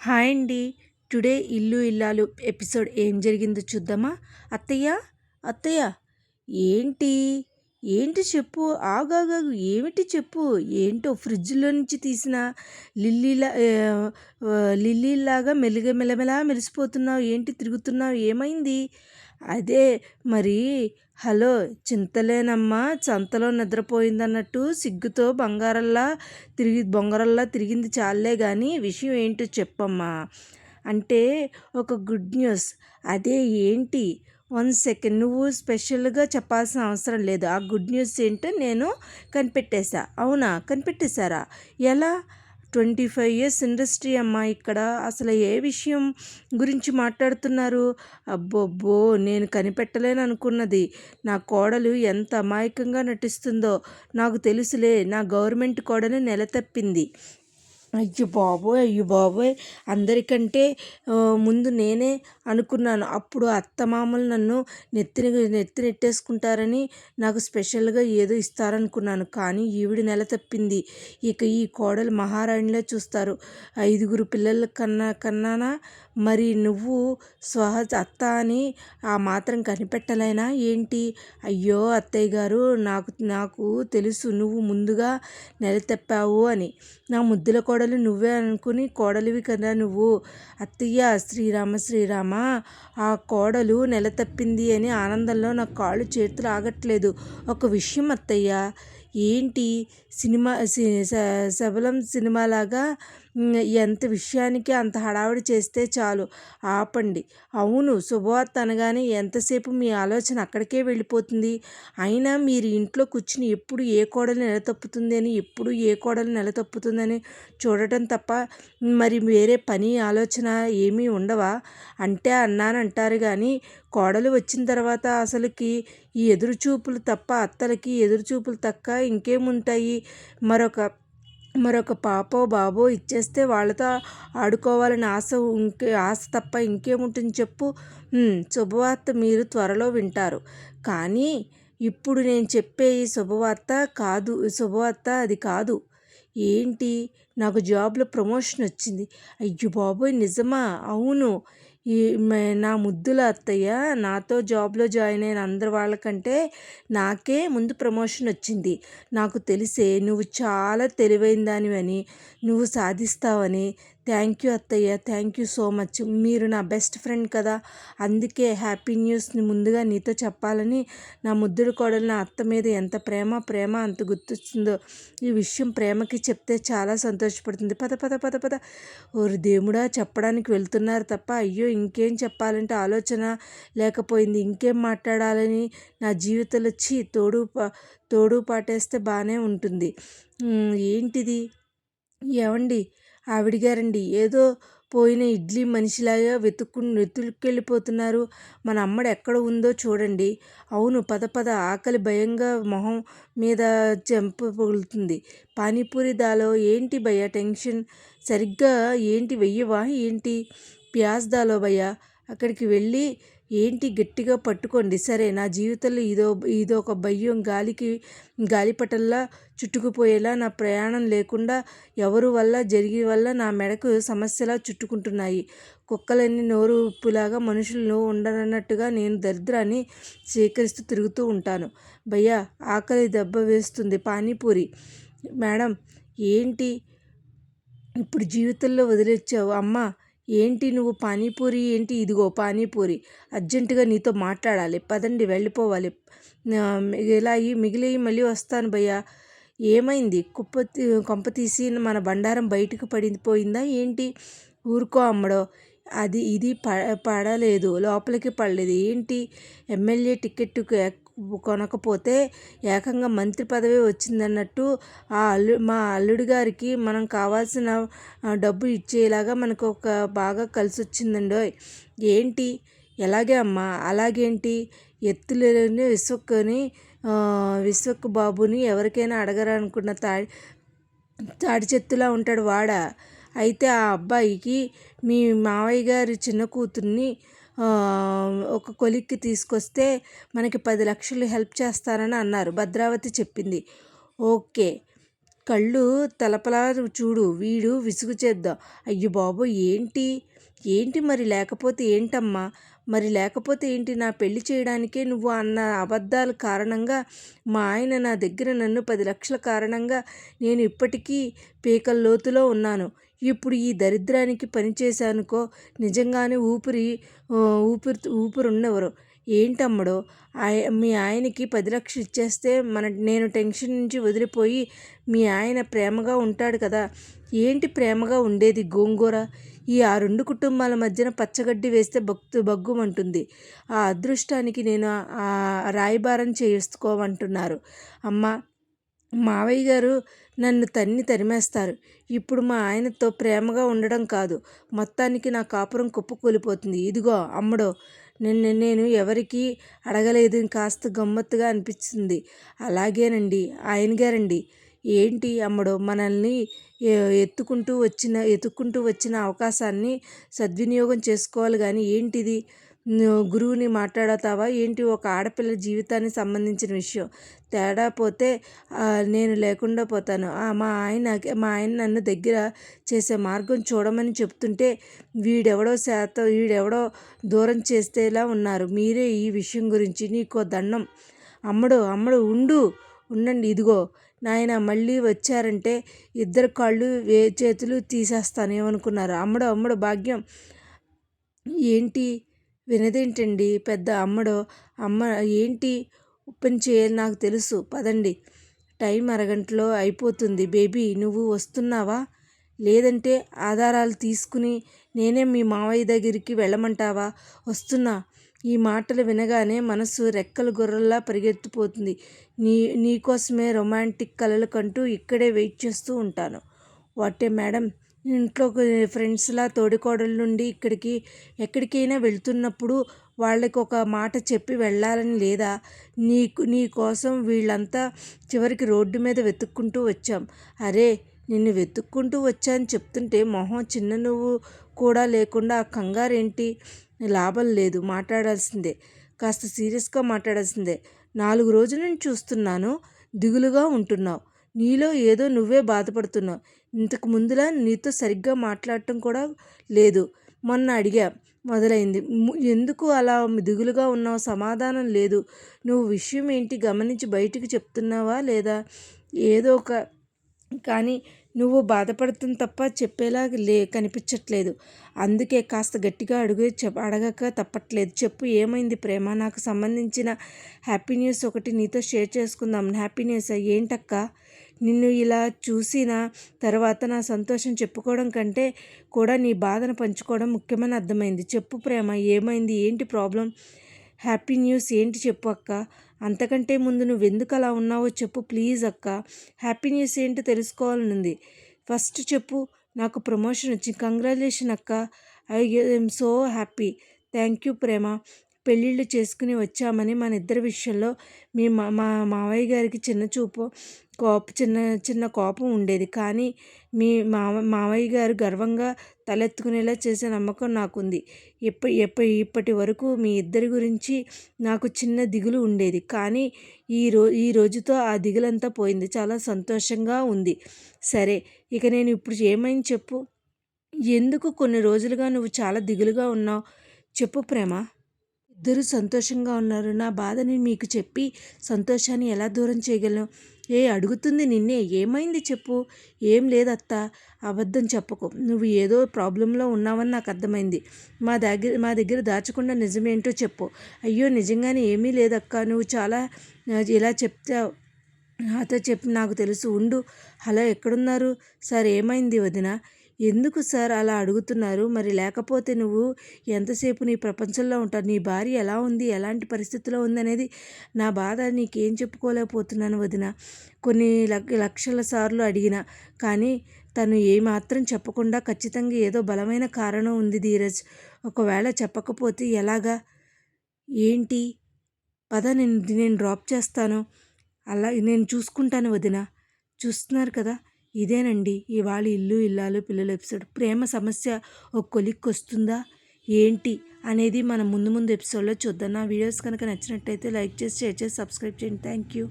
Hi అండి. Today ఇల్లు ఇల్లాలు ఎపిసోడ్ ఏం జరిగిందో చూద్దామా? అత్తయ్య? అత్తయ్య? ఏంటి? ఏంటి చెప్పు? ఆగాగాగు ఏమిటి చెప్పు? ఏంటో ఫ్రిడ్జ్లో నుంచి తీసిన లిల్లీలా లిల్లీలాగా మెలిగ మెలమెలా మెరిసిపోతున్నావు. ఏంటి తిరుగుతున్నావు? ఏమైంది? అదే మరి హలో చింతలేనమ్మా చంతలో నిద్రపోయిందన్నట్టు సిగ్గుతో బంగారల్లా తిరిగి బొంగరల్లా తిరిగింది చాలే కానీ విషయం ఏంటో చెప్పమ్మా. అంటే ఒక గుడ్ న్యూస్. అదే ఏంటి? One second. నువ్వు స్పెషల్గా చెప్పాల్సిన అవసరం లేదు. ఆ గుడ్ న్యూస్ ఏంటో నేను కనిపెట్టేశా. అవునా? కనిపెట్టేశారా? ఎలా? ట్వంటీ ఫైవ్ ఇయర్స్ ఇండస్ట్రీ అమ్మా ఇక్కడ. అసలు ఏ విషయం గురించి మాట్లాడుతున్నారు? అబ్బోబ్బో! నేను కనిపెట్టలేను అనుకున్నది నా కోడలు ఎంత అమాయకంగా నటిస్తుందో నాకు తెలుసులే. నా గవర్నమెంట్ కోడలు నెల తప్పింది అయ్యో బాబోయ్ అయ్యో బాబోయ్. అందరికంటే ముందు నేనే అనుకున్నాను. అప్పుడు అత్తమామలు నన్ను నెత్తిన నెత్తినెట్టేసుకుంటారని నాకు స్పెషల్గా ఏదో ఇస్తారనుకున్నాను. కానీ ఈవిడ నెల తప్పింది. ఇక ఈ కోడలు మహారాణిలో చూస్తారు. ఐదుగురు పిల్లల కన్నా కన్నానా? మరి నువ్వు సహజ అత్త అని ఆ మాత్రం కనిపెట్టలేనా ఏంటి? అయ్యో అత్తయ్య గారు నాకు నాకు తెలుసు నువ్వు ముందుగా నెల తప్పావు అని. నా ముద్దుల కోడలు నువ్వే అనుకుని కోడలివి కదా నువ్వు. అత్తయ్య శ్రీరామ శ్రీరామ ఆ కోడలు నెల తప్పింది అని ఆనందంలో నా కాళ్ళు చేతులు ఆగట్లేదు. ఒక విషయం అత్తయ్య ఏంటి? సినిమా శబలం సినిమాలాగా ఎంత విషయానికి అంత హడావిడి చేస్తే చాలు. ఆపండి. అవును శుభవార్త అనగానే ఎంతసేపు మీ ఆలోచన అక్కడికే వెళ్ళిపోతుంది. అయినా మీరు ఇంట్లో కూర్చుని ఎప్పుడు ఏ కోడలు నెలతప్పుతుంది అని ఎప్పుడు ఏ కోడలు నెలతప్పుతుందని చూడటం తప్ప మరి వేరే పని ఆలోచన ఏమీ ఉండవా? అంటే అన్నానంటారు కానీ కోడలు వచ్చిన తర్వాత అసలుకి ఈ ఎదురుచూపులు తప్ప అత్తలకి ఎదురుచూపులు తక్క ఇంకేముంటాయి? మరొక మరొక పాపో బాబో ఇచ్చేస్తే వాళ్ళతో ఆడుకోవాలని ఆశ ఇంకే ఆశ తప్ప ఇంకేముంటుంది చెప్పు? శుభవార్త మీరు త్వరలో వింటారు. కానీ ఇప్పుడు నేను చెప్పే ఈ శుభవార్త కాదు శుభవార్త అది కాదు. ఏంటి? నాకు జాబ్లో ప్రమోషన్ వచ్చింది. అయ్యో బాబోయ్ నిజమా? అవును. ఈ నా ముద్దుల అత్తయ్య నాతో జాబ్లో జాయిన్ అయిన అందరి వాళ్ళకంటే నాకే ముందు ప్రమోషన్ వచ్చింది. నాకు తెలిసే నువ్వు చాలా తెలివైన దానివని నువ్వు సాధిస్తావని థ్యాంక్ యూ అత్తయ్య థ్యాంక్ యూ సో మచ్. మీరు నా బెస్ట్ ఫ్రెండ్ కదా. అందుకే హ్యాపీ న్యూస్ని ముందుగా నీతో చెప్పాలని నా ముద్దుడు కోడలు నా అత్త మీద ఎంత ప్రేమ ప్రేమ అంత గుర్తొచ్చిందో ఈ విషయం ప్రేమకి చెప్తే చాలా సంతోషపడుతుంది. పద పద పద పద. ఓరు దేవుడా చెప్పడానికి వెళ్తున్నారు తప్ప అయ్యో ఇంకేం చెప్పాలంటే ఆలోచన లేకపోయింది. ఇంకేం మాట్లాడాలని నా జీవితంలో వచ్చి తోడు తోడు పాటేస్తే బాగానే ఉంటుంది. ఏంటిది? ఏమండి ఆవిడగారండి. ఏదో పోయిన ఇడ్లీ మనిషిలాగా వెతుక్కు వెతుక్కెళ్ళిపోతున్నారు. మన అమ్మడు ఎక్కడ ఉందో చూడండి. అవును పద పద. ఆకలి భయంగా మొహం మీద చెంప పగులుతుంది పానీపూరి దాలో ఏంటి భయ టెన్షన్? సరిగ్గా ఏంటి వెయ్యవా? ఏంటి? ప్యాజ్ దాలో భయ అక్కడికి వెళ్ళి ఏంటి గట్టిగా పట్టుకోండి. సరే నా జీవితంలో ఇదో ఇదో ఒక భయం గాలికి గాలిపటల్లా చుట్టుకుపోయేలా నా ప్రయాణం లేకుండా ఎవరు వల్ల జరిగి వల్ల నా మెడకు సమస్యలా చుట్టుకుంటున్నాయి. కుక్కలన్నీ నోరు ఉప్పులాగా మనుషులను ఉండనన్నట్టుగా నేను దరిద్రాన్ని స్వీకరిస్తూ తిరుగుతూ ఉంటాను. భయ్యా ఆకలి దెబ్బ వేస్తుంది పానీపూరి. మేడం ఏంటి? ఇప్పుడు జీవితంలో వదిలేచ్చావు. అమ్మ ఏంటి నువ్వు పానీపూరి? ఏంటి ఇదిగో పానీపూరి. అర్జెంటుగా నీతో మాట్లాడాలి. పదండి వెళ్ళిపోవాలి. మిగిలాయి మిగిలి మళ్ళీ వస్తాను భయ్యా. ఏమైంది? కుప్ప కొంప తీసి మన బండారం బయటకు పడిపోయిందా ఏంటి? ఊరుకో అమ్మడో. అది ఇది ప పడలేదు. లోపలికి పడలేదు. ఏంటి? ఎమ్మెల్యే టికెట్టు కొనకపోతే ఏకంగా మంత్రి పదవి వచ్చిందన్నట్టు ఆ అల్లు మా అల్లుడి గారికి మనం కావాల్సిన డబ్బు ఇచ్చేలాగా మనకు ఒక బాగా కలిసి వచ్చిందండో ఏంటి? ఎలాగే అమ్మా? అలాగేంటి? ఎత్తులేని విశ్వక్ని విశ్వక్ బాబుని ఎవరికైనా అడగరనుకున్న తాడి తాడి చెత్తులా ఉంటాడు వాడ? అయితే ఆ అబ్బాయికి మీ మావయ్య గారి చిన్న కూతుర్ని ఒక కొలిక్కి తీసుకొస్తే మనకి పది లక్షలు హెల్ప్ చేస్తారని అన్నారు. భద్రావతి చెప్పింది. ఓకే. కళ్ళు తలపలా చూడు వీడు విసుగు చేద్దాం. అయ్యో బాబు ఏంటి? ఏంటి మరి? లేకపోతే ఏంటమ్మా? మరి లేకపోతే ఏంటి? నా పెళ్ళి చేయడానికే నువ్వు అన్న అబద్ధాల కారణంగా మా ఆయన నా దగ్గర నన్ను పది లక్షల కారణంగా నేను ఇప్పటికీ పీకల లోతులో ఉన్నాను. ఇప్పుడు ఈ దరిద్రానికి పనిచేశానుకో నిజంగానే ఊపిరి ఊపిరి ఊపిరున్నెవరు ఏంటమ్మడో? ఆయ మీ ఆయనకి పది లక్షలు ఇచ్చేస్తే మన నేను టెన్షన్ నుంచి వదిలిపోయి మీ ఆయన ప్రేమగా ఉంటాడు కదా. ఏంటి ప్రేమగా ఉండేది గోంగూర? ఈ ఆ రెండు కుటుంబాల మధ్యన పచ్చగడ్డి వేస్తే భక్తు బగ్గుమంటుంది ఆ అదృష్టానికి నేను ఆ రాయబారం చేసుకోమంటున్నారు. అమ్మ మావయ్య గారు నన్ను తన్ని తరిమేస్తారు. ఇప్పుడు మా ఆయనతో ప్రేమగా ఉండడం కాదు. మొత్తానికి నా కాపురం కుప్పకూలిపోతుంది ఇదిగో అమ్మడో నిన్న నేను ఎవరికీ అడగలేదు. కాస్త గమ్మత్తుగా అనిపించింది అలాగేనండి ఆయన గారండి ఏంటి అమ్మడో మనల్ని ఎత్తుకుంటూ వచ్చిన ఎత్తుక్కుంటూ వచ్చిన అవకాశాన్ని సద్వినియోగం చేసుకోవాలి కానీ ఏంటిది? గురువుని మాట్లాడతావా? ఏంటి ఒక ఆడపిల్ల జీవితానికి సంబంధించిన విషయం? తేడా పోతే నేను లేకుండా పోతాను. మా ఆయన మా ఆయన నన్ను దగ్గర చేసే మార్గం చూడమని చెప్తుంటే వీడెవడో శాతం వీడెవడో దూరం చేస్తేలా ఉన్నారు. మీరే ఈ విషయం గురించి నీకో దండం. అమ్మడు అమ్మడు ఉండు ఉండండి ఇదిగో. నాయన మళ్ళీ వచ్చారంటే ఇద్దరు కాళ్ళు వే చేతులు తీసేస్తాను ఏమనుకున్నారు అమ్మడు అమ్మడు భాగ్యం. ఏంటి? వినదేంటండి? పెద్ద అమ్మడో అమ్మ ఏంటి? ఓపెన్ చేయాలి నాకు తెలుసు. పదండి. టైం అరగంటలో అయిపోతుంది. బేబీ నువ్వు వస్తున్నావా? లేదంటే ఆధారాలు తీసుకుని నేనే మీ మావయ్య దగ్గరికి వెళ్ళమంటావా? వస్తున్నా. ఈ మాటలు వినగానే మనసు రెక్కలు గుర్రల్లా పరిగెత్తిపోతుంది. నీ నీకోసమే రొమాంటిక్ కలలు కంటూ ఇక్కడే వెయిట్ చేస్తూ ఉంటాను. What a madam! ఇంట్లో ఫ్రెండ్స్లా తోడికోడల నుండి ఇక్కడికి ఎక్కడికైనా వెళ్తున్నప్పుడు వాళ్ళకి ఒక మాట చెప్పి వెళ్ళాలని లేదా నీకు నీ కోసం వీళ్ళంతా చివరికి రోడ్డు మీద వెతుక్కుంటూ వచ్చాం. అరే నిన్ను వెతుక్కుంటూ వచ్చాను చెప్తుంటే మొహం చిన్న నువ్వు కూడా లేకుండా ఆ కంగారేంటి? లాభం లేదు మాట్లాడాల్సిందే. కాస్త సీరియస్గా మాట్లాడాల్సిందే. నాలుగు రోజుల నుంచి చూస్తున్నాను దిగులుగా ఉంటున్నావు. నీలో ఏదో నువ్వే బాధపడుతున్నావు. ఇంతకు ముందులా నీతో సరిగ్గా మాట్లాడటం కూడా లేదు. మొన్న అడిగా మొదలైంది. ఎందుకు అలా దిగులుగా ఉన్నావు? సమాధానం లేదు. నువ్వు విషయం ఏంటి? గమనించి బయటికి చెప్తున్నావా లేదా? ఏదో ఒక కానీ నువ్వు బాధపడుతుంది తప్ప చెప్పేలా లే కనిపించట్లేదు. అందుకే కాస్త గట్టిగా అడుగు చెప్ అడగక తప్పట్లేదు. చెప్పు ఏమైంది ప్రేమ? నాకు సంబంధించిన హ్యాపీ న్యూస్ ఒకటి నీతో షేర్ చేసుకుందాం. Happy news? ఏంటక్క? నిన్ను ఇలా చూసిన తర్వాత నా సంతోషం చెప్పుకోవడం కంటే కూడా నీ బాధను పంచుకోవడం ముఖ్యమని అర్థమైంది. చెప్పు ప్రేమ ఏమైంది? ఏంటి ప్రాబ్లం? హ్యాపీ న్యూస్ ఏంటి చెప్పు అక్క? అంతకంటే ముందు నువ్వు ఎందుకు అలా ఉన్నావో చెప్పు ప్లీజ్ అక్క. హ్యాపీ న్యూస్ ఏంటి తెలుసుకోవాలనుంది. ఫస్ట్ చెప్పు నాకు ప్రమోషన్ వచ్చింది. కంగ్రాచులేషన్ అక్క. I I'm so happy. Thank you ప్రేమ. పెళ్ళిళ్ళు చేసుకుని వచ్చామని మన ఇద్దరి విషయంలో మీ మా మావయ్య గారికి చిన్న చూపు కోప చిన్న చిన్న కోపం ఉండేది. కానీ మీ మావ మావయ్య గారు గర్వంగా తలెత్తుకునేలా చేసే నమ్మకం నాకుంది. ఇప్ప ఎప్ప ఇప్పటి వరకు మీ ఇద్దరి గురించి నాకు చిన్న దిగులు ఉండేది. కానీ ఈ రో ఈ రోజుతో ఆ దిగులంతా పోయింది. చాలా సంతోషంగా ఉంది. సరే ఇక నేను ఇప్పుడు ఏమైంది చెప్పు. ఎందుకు కొన్ని రోజులుగా నువ్వు చాలా దిగులుగా ఉన్నావు? చెప్పు ప్రేమ. ఇద్దరు సంతోషంగా ఉన్నారు. నా బాధని మీకు చెప్పి సంతోషాన్ని ఎలా దూరం చేయగలను? ఏ అడుగుతుంది నిన్నే? ఏమైంది చెప్పు. ఏం లేదత్త. అబద్ధం చెప్పకు. నువ్వు ఏదో ప్రాబ్లంలో ఉన్నావని నాకు అర్థమైంది. మా దగ్గర మా దగ్గర దాచకుండా నిజమేంటో చెప్పు. అయ్యో నిజంగానే ఏమీ లేదక్క. నువ్వు చాలా ఇలా చెప్తావు. నాతో చెప్పి నాకు తెలుసు. ఉండు. హలో ఎక్కడున్నారు? సార్ ఏమైంది వదిన? ఎందుకు సార్ అలా అడుగుతున్నారు? మరి లేకపోతే నువ్వు ఎంతసేపు నీ ప్రపంచంలో ఉంటావు? నీ భార్య ఎలా ఉంది? ఎలాంటి పరిస్థితిలో ఉంది అనేది నా బాధ. నీకేం చెప్పుకోలేకపోతున్నాను వదిన. కొన్ని లక్షల సార్లు అడిగిన కానీ తను ఏమాత్రం చెప్పకుండా ఖచ్చితంగా ఏదో బలమైన కారణం ఉంది ధీరజ్. ఒకవేళ చెప్పకపోతే ఎలాగా? ఏంటి? పద నేను నేను డ్రాప్ చేస్తాను. అలా నేను చూసుకుంటాను వదిన. చూస్తున్నారు కదా? ఇదేనండి ఇవాళ ఇల్లు ఇల్లాలు పిల్లల ఎపిసోడ్. ప్రేమ సమస్య ఒక కొలిక్కి వస్తుందా? ఏంటి? అనేది మనం ముందు ముందు ఎపిసోడ్లో చూద్దాం. నా వీడియోస్ కనుక నచ్చినట్టయితే లైక్ చేసి షేర్ చేసి సబ్స్క్రైబ్ చేయండి. Thank you.